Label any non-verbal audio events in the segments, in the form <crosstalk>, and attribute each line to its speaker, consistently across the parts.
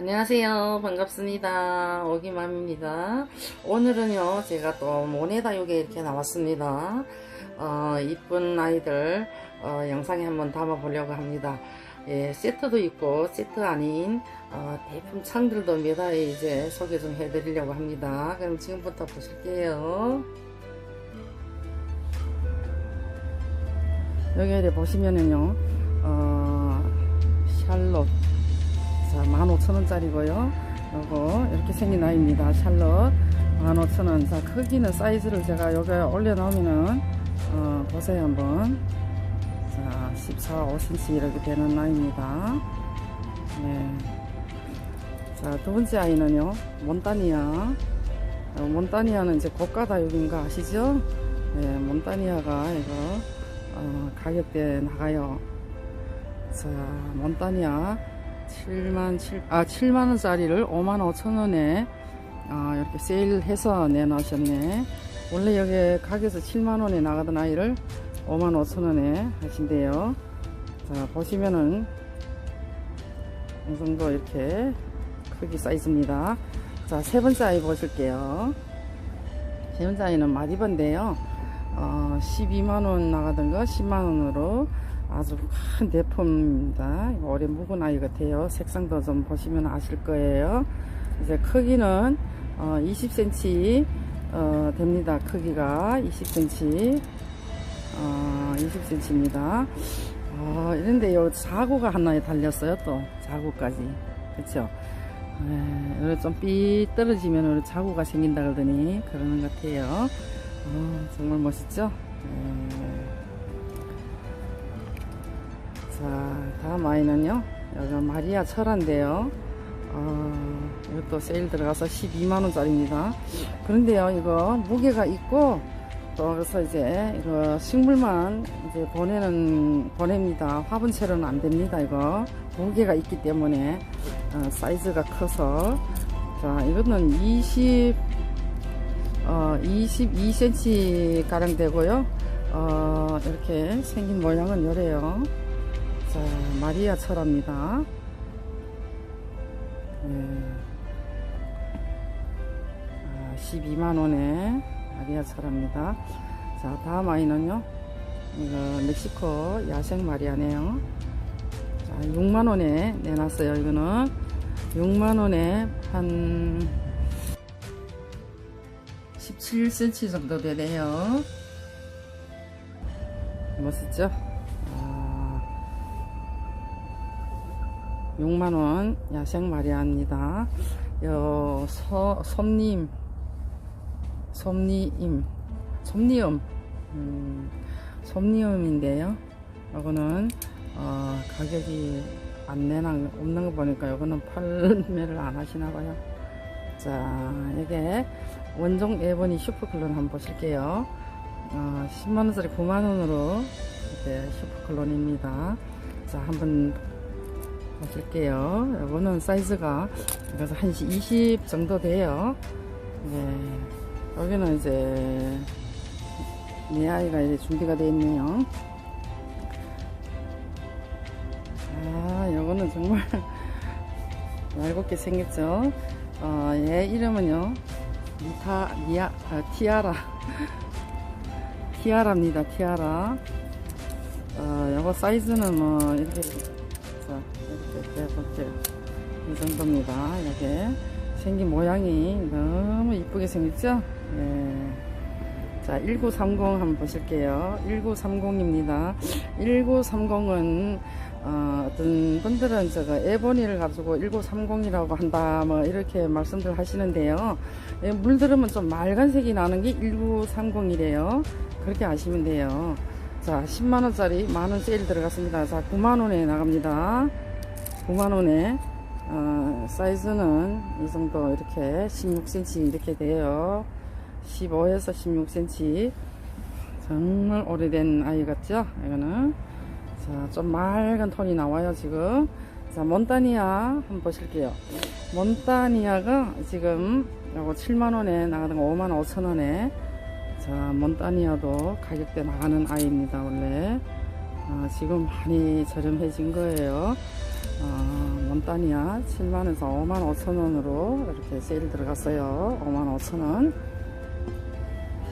Speaker 1: 안녕하세요. 반갑습니다. 오기맘입니다. 오늘은요, 제가 또 모네다육에 이렇게 나왔습니다. 어, 이쁜 아이들, 어, 영상에 한번 담아 보려고 합니다. 예, 세트도 있고, 세트 아닌, 어, 대품 창들도 몇 아이 이제 소개 좀 해드리려고 합니다. 그럼 지금부터 보실게요. 여기 이렇게 보시면은요, 어, 샬롯. 자, 15,000원짜리고요. 요거 이렇게 생긴 아이입니다. 샬롯 15,000원. 자, 크기는 사이즈를 제가 여기 올려놓으면은 어, 보세요 한번. 자, 14, 5cm 이렇게 되는 아이입니다. 네. 자, 두 번째 아이는요. 몬타니아. 어, 몬타니아는 이제 고가 다육인가 아시죠? 네, 몬타니아가 이거 어, 가격대 나가요. 자, 몬타니아 7만 7, 아 7만 원 짜리를 5만 5천 원에 아, 이렇게 세일해서 내놓으셨네. 원래 여기 가게에서 7만 원에 나가던 아이를 5만 5천 원에 하신대요. 자 보시면은 이 정도 이렇게 크기 사이즈입니다. 자 세 번째 아이 보실게요. 세 번째 아이는 마디번인데요. 어, 12만 원 나가던 거 10만 원으로 아주 큰 대품입니다. 오래 묵은 아이 같아요. 색상도 좀 보시면 아실 거예요. 이제 크기는 어, 20cm 어, 됩니다. 크기가 20cm 어, 20cm입니다. 어, 이런데 요 자구가 하나에 달렸어요. 또 자구까지 그쵸? 에, 좀 삐 떨어지면 자구가 생긴다 그러더니 그러는 것 같아요. 어, 정말 멋있죠? 에. 자, 다음 아이는요. 여기 마리아 철화인데요. 어, 이것도 세일 들어가서 12만원짜리입니다. 그런데요, 이거 무게가 있고, 또 그래서 이제 이거 식물만 이제 보내는, 보냅니다. 화분채로는 안 됩니다, 이거. 무게가 있기 때문에, 어, 사이즈가 커서. 자, 이거는 20, 어, 22cm 가량 되고요. 어, 이렇게 생긴 모양은 요래요. 자, 마리아 철합니다. 네. 아, 12만원에 마리아 철합니다. 자, 다음 아이는요. 이거 멕시코 야생 마리아네요. 자, 6만원에 내놨어요. 이거는 6만원에 한 17cm 정도 되네요. 멋있죠? 6만원 야생 마리아입니다. 요, 서, 솜님, 솜니임, 솜니음, 음, 솜니음인데요. 요거는, 어, 가격이 안 내나, 없는 거 보니까 요거는 판매를 안 하시나 봐요. 자, 이게 원종 예본이 슈퍼클론 한번 보실게요. 어, 10만원짜리 9만원으로 이렇게 슈퍼클론입니다. 자, 한번 보실게요. 이거는 사이즈가 그래서 한20 정도 돼요. 네. 여기는 이제 내 아이가 이제 준비가 되어 있네요. 아, 이거는 정말 <laughs> 날곱게 생겼죠. 어, 얘 이름은요. 미타, 미아, 아, 티아라. <laughs> 티아라입니다, 티아라. 어, 요거 사이즈는 뭐, 이렇게 볼게요. 이 정도입니다. 이렇게 생긴 모양이 너무 이쁘게 생겼죠? 네. 자, 1930 한번 보실게요. 1930입니다. 1930은 어, 어떤 분들은 저거 에보니를 가지고 1930이라고 한다 뭐 이렇게 말씀들 하시는데요. 예, 물 들으면 좀 맑은색이 나는 게 1930이래요. 그렇게 아시면 돼요. 자 10만원짜리 만원 세일 들어갔습니다 자 9만원에 나갑니다 9만원에 어, 사이즈는 이 정도 이렇게 16cm 이렇게 돼요. 15에서 16cm 정말 오래된 아이 같죠? 이거는. 자좀 맑은 톤이 나와요 지금. 자 몬타니아 한번 보실게요. 몬타니아가 지금 요거 7만원에 나가는 거 5만 5천원에. 자, 몬타니아도 가격대 나가는 아이입니다, 원래. 아, 지금 많이 저렴해진 거예요. 어, 몬타니아 7만원에서 5만 5천원으로 이렇게 세일 들어갔어요. 5만 5천원.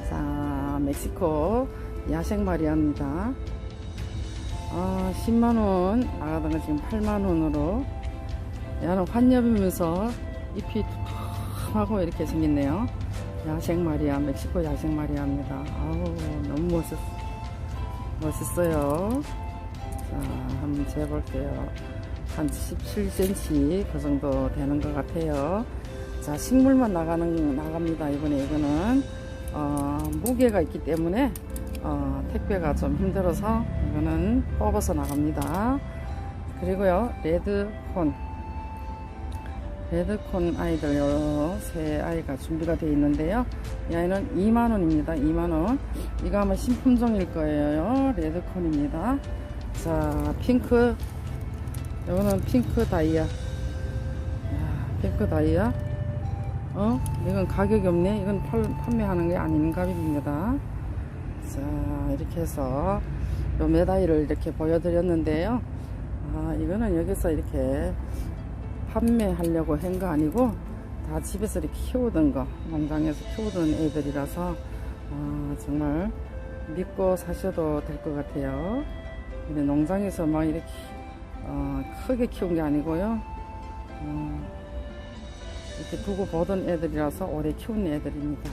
Speaker 1: 자 멕시코 야생 마리아입니다. 아 10만원. 나가던 거 지금 8만원으로. 얘는 환엽이면서 잎이 툭하고 이렇게 생겼네요. 야생 마리아 멕시코 야생 마리아입니다. 아우 너무 멋있, 멋있어요. 자 한번 재볼게요 한 17cm 그 정도 되는 것 같아요. 자 식물만 나가는 나갑니다 이번에. 이거는 어, 무게가 있기 때문에 어, 택배가 좀 힘들어서 이거는 뽑아서 나갑니다. 그리고요 레드콘. 레드콘 아이들 요세 아이가 준비가 되어 있는데요. 이 아이는 2만원입니다 2만원. 이거 아마 신품종일 거예요 레드콘입니다. 자 핑크 이거는 핑크 다이아. 야, 핑크 다이아? 어? 이건 가격이 없네? 이건 팔, 판매하는 게 아닌 값입니다. 자 이렇게 해서 요 메다이를 이렇게 보여드렸는데요. 아 이거는 여기서 이렇게 판매하려고 한 거 아니고 다 집에서 이렇게 키우던 거 농장에서 키우던 애들이라서 아, 정말 믿고 사셔도 될 것 같아요. 근데 농장에서 막 이렇게 어, 크게 키운 게 아니고요 어, 이렇게 두고 보던 애들이라서 오래 키운 애들입니다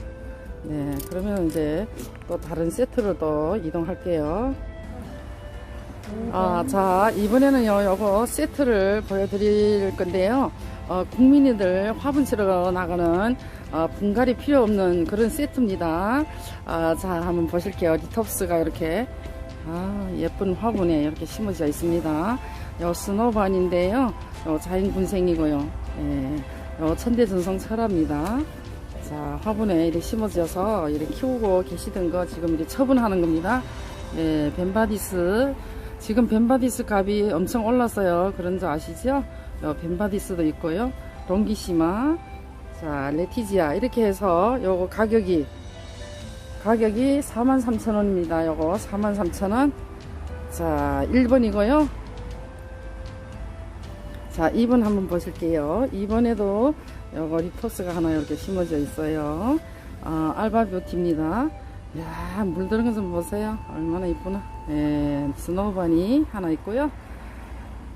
Speaker 1: 네 그러면 이제 또 다른 세트로 또 이동할게요 아, 자, 이번에는요, 요거 세트를 보여드릴 건데요. 어, 국민이들 화분 치러 나가는 어, 분갈이 필요 없는 그런 세트입니다. 아, 자, 한번 보실게요. 리톱스가 이렇게 아, 예쁜 화분에 이렇게 심어져 있습니다. 요 스노반인데요. 요 자연군생이고요. 예, 요 천대전성 철합니다. 자, 화분에 이렇게 심어져서 이렇게 키우고 계시던 거 지금 이렇게 처분하는 겁니다. 예, 벤바디스. 지금 벤바디스 값이 엄청 올랐어요. 그런 줄 아시죠? 요 벤바디스도 있고요. 롱기시마. 자, 레티지아. 이렇게 해서 요거 가격이, 가격이 43,000원입니다. 요거 43,000원. 자, 1번이고요. 자, 2번 한번 보실게요. 2번에도 요거 리토스가 하나 이렇게 심어져 있어요. 아, 알바뷰티입니다. 야, 물 들은 거좀 보세요. 얼마나 이쁘나. 예, 스노우반이 하나 있고요.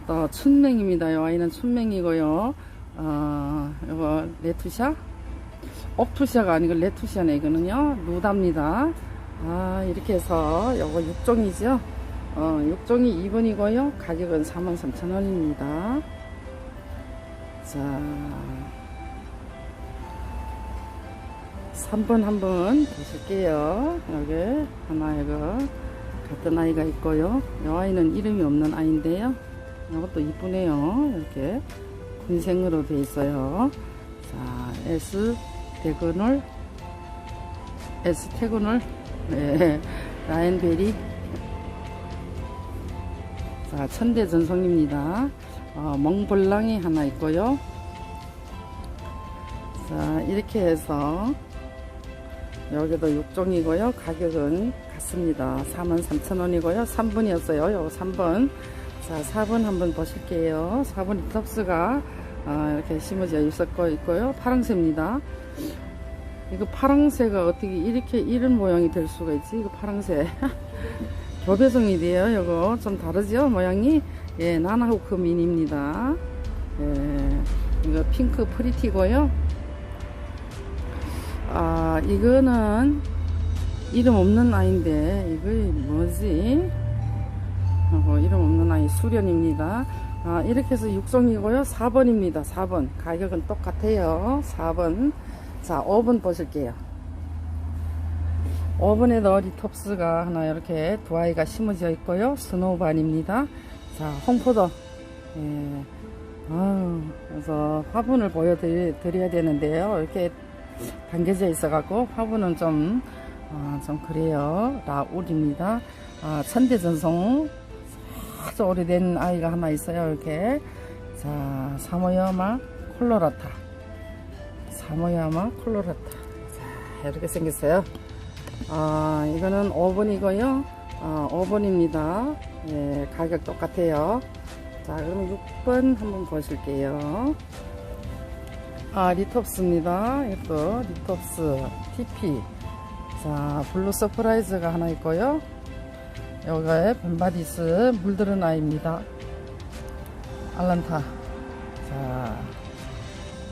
Speaker 1: 또 춘맹입니다. 이 아이는 춘맹이고요. 어, 이거 레투샤? 옵투샤가 아니고 레투샤네 이거는요. 루다입니다. 아, 이렇게 해서 요거 6종이죠. 어, 6종이 2번이고요. 가격은 43,000원입니다. 자, 3번 한번 보실게요. 여기 하나 이거 같은 아이가 있고요. 이 아이는 이름이 없는 아이인데요. 이것도 이쁘네요. 이렇게 군생으로 되어 있어요. 자, S 대근을 S 태근을 네, 라인베리 자, 천대 전송입니다. 어, 멍볼랑이 하나 있고요. 자, 이렇게 해서 여기도 6종이고요. 가격은 같습니다. 43,000원이고요. 3번이었어요. 요거 3번. 자, 4번 한번 보실게요. 4번 리톱스가 아, 이렇게 심어져 있었고 있고요. 파랑새입니다. 이거 파랑새가 어떻게 이렇게 이런 모양이 될 수가 있지? 이거 파랑새. <laughs> 교배송이 돼요. 이거 좀 다르죠? 모양이. 예, 나나호크 미니입니다. 예, 이거 핑크 프리티고요. 아, 이거는 이름 없는 아이인데, 이거 뭐지? 하고 이름 없는 아이 수련입니다. 아, 이렇게 해서 육성이고요. 4번입니다. 4번. 가격은 똑같아요. 4번. 자, 5번 보실게요. 5번에도 리톱스가 하나 이렇게 두 아이가 심어져 있고요. 스노우반입니다. 자, 홍포도. 예. 아유, 그래서 화분을 보여드려야 되는데요. 이렇게 당겨져 있어갖고 화분은 좀, 어, 좀 그래요. 라울입니다. 아, 천대전송 아주 오래된 아이가 하나 있어요. 이렇게. 자, 사모야마 콜로라타. 사모야마 콜로라타. 자, 이렇게 생겼어요. 아, 이거는 5번이고요. 아, 5번입니다. 예, 가격 똑같아요. 자, 그러면 6번 한번 보실게요. 아, 리톱스입니다. 이것도 리톱스 TP. 자, 블루 서프라이즈가 하나 있고요. 여기에 벤바디스 물들은 아이입니다. 알란타. 자,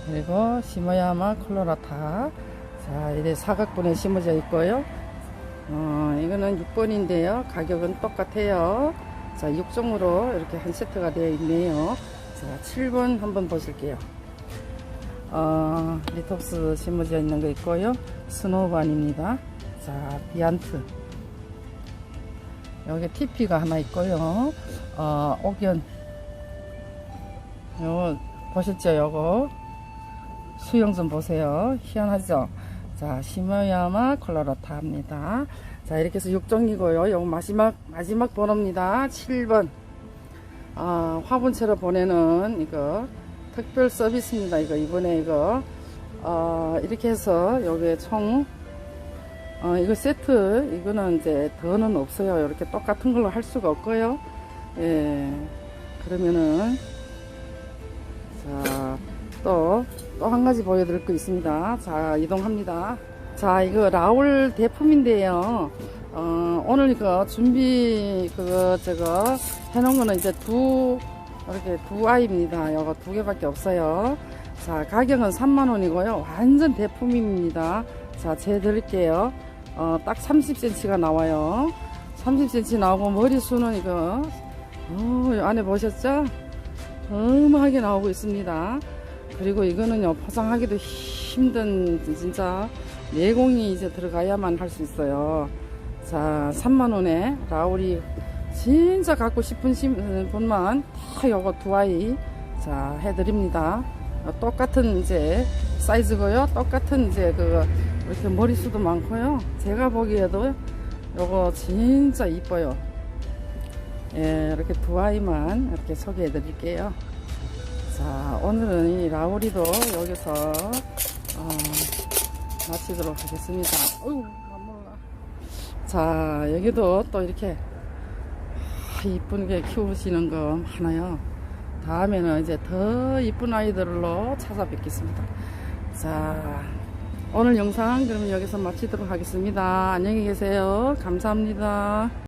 Speaker 1: 그리고 시모야마 콜로라타. 자, 이래 사각분에 심어져 있고요. 어, 이거는 6번인데요. 가격은 똑같아요. 자, 6종으로 이렇게 한 세트가 되어 있네요. 자, 7번 한번 보실게요. 어, 리톱스 심어져 있는 거 있고요. 스노우반입니다. 자, 비안트. 여기 TP가 하나 있고요. 어, 옥연. 요, 보셨죠, 요거? 수영 좀 보세요. 희한하죠? 자, 시모야마 콜로라타입니다. 자, 이렇게 해서 6종이고요. 요 마지막, 마지막 번호입니다. 7번. 아, 화분채로 보내는 이거 특별 서비스입니다. 이거 이번에 이거 어, 이렇게 해서 여기에 총 어, 이거 세트 이거는 이제 더는 없어요. 이렇게 똑같은 걸로 할 수가 없고요. 예. 그러면은 자, 또, 또 한 가지 보여드릴 거 있습니다. 자, 이동합니다. 자, 이거 라울 대품인데요. 어, 오늘 이거 준비, 그거, 저거, 해놓은 거는 이제 두, 이렇게 두 아이입니다. 요거 두 개밖에 없어요. 자, 가격은 3만원이고요. 완전 대품입니다. 자, 재 드릴게요. 어, 딱 30cm가 나와요. 30cm 나오고 머리수는 이거, 어, 이 안에 보셨죠? 어마하게 나오고 있습니다. 그리고 이거는요, 포장하기도 힘든, 진짜, 내공이 이제 들어가야만 할 수 있어요. 자, 3만원에 라울이 진짜 갖고 싶은 심- 분만 다 요거 두 아이, 자, 해드립니다. 어, 똑같은 이제 사이즈고요. 똑같은 이제 그, 이렇게 머리수도 많고요. 제가 보기에도 요거 진짜 이뻐요. 예, 이렇게 두 아이만 이렇게 소개해 드릴게요. 자, 오늘은 이 라우리도 여기서 어, 마치도록 하겠습니다. 자, 여기도 또 이렇게 아, 이쁘게 키우시는 거 많아요. 다음에는 이제 더 이쁜 아이들로 찾아뵙겠습니다. 자, 오늘 영상 그러면 여기서 마치도록 하겠습니다. 안녕히 계세요. 감사합니다.